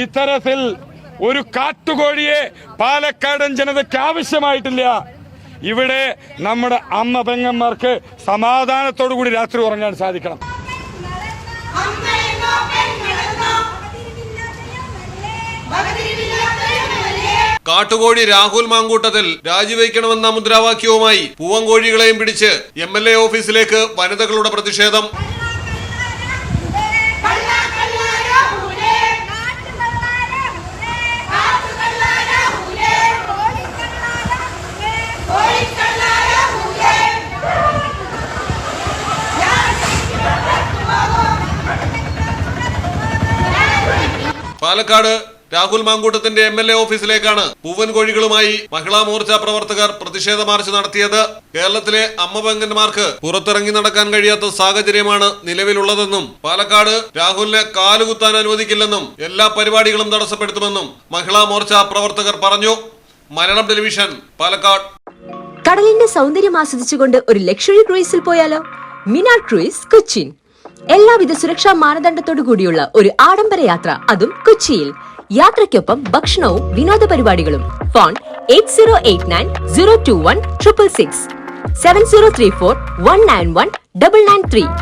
ഇത്തരത്തിൽ ഒരു കാട്ടുകോഴിയെ പാലക്കാടൻ ജനതയ്ക്ക് ആവശ്യമായിട്ടില്ല. ഇവിടെ നമ്മുടെ അമ്മ പെങ്ങന്മാർക്ക് സമാധാനത്തോടു കൂടി രാത്രി ഉറങ്ങാൻ സാധിക്കണം. കാട്ടുകോഴി രാഹുൽ മാങ്കൂട്ടത്തിൽ രാജിവെക്കണമെന്ന മുദ്രാവാക്യവുമായി പൂവങ്കോഴികളെയും പിടിച്ച് എ ഓഫീസിലേക്ക് വനിതകളുടെ പ്രതിഷേധം. പാലക്കാട് രാഹുൽ മാങ്കൂട്ടത്തിന്റെ എം എൽ എ ഓഫീസിലേക്കാണ് പൂവൻ കോഴികളുമായി മഹിളാ മോർച്ച പ്രവർത്തകർ പ്രതിഷേധ മാർച്ച് നടത്തിയത്. കേരളത്തിലെ അമ്മപങ്കന്മാർക്ക് പുറത്തിറങ്ങി നടക്കാൻ കഴിയാത്ത സാഹചര്യമാണ് നിലവിലുള്ളതെന്നും പാലക്കാട് രാഹുലിനെ കാലുകുത്താൻ അനുവദിക്കില്ലെന്നും എല്ലാ പരിപാടികളും തടസ്സപ്പെടുത്തുമെന്നും മഹിളാ മോർച്ച പ്രവർത്തകർ പറഞ്ഞു. മലയാളം ടെലിവിഷൻ പാലക്കാട്. കടലിന്റെ സൗന്ദര്യം ആസ്വദിച്ചുകൊണ്ട് ഒരു ലക്ഷറി ക്രൂയിസിൽ പോയാലോ? Mina cruise Cochin. എല്ലാവിധ സുരക്ഷാ മാനദണ്ഡത്തോടു കൂടിയുള്ള ഒരു ആഡംബര യാത്ര അതും കൊച്ചിയിൽ. യാത്രയ്ക്കൊപ്പം ഭക്ഷണവും വിനോദ പരിപാടികളും. Phone eight zero eight nine zero two one triple six. Seven zero three four one nine one double nine three.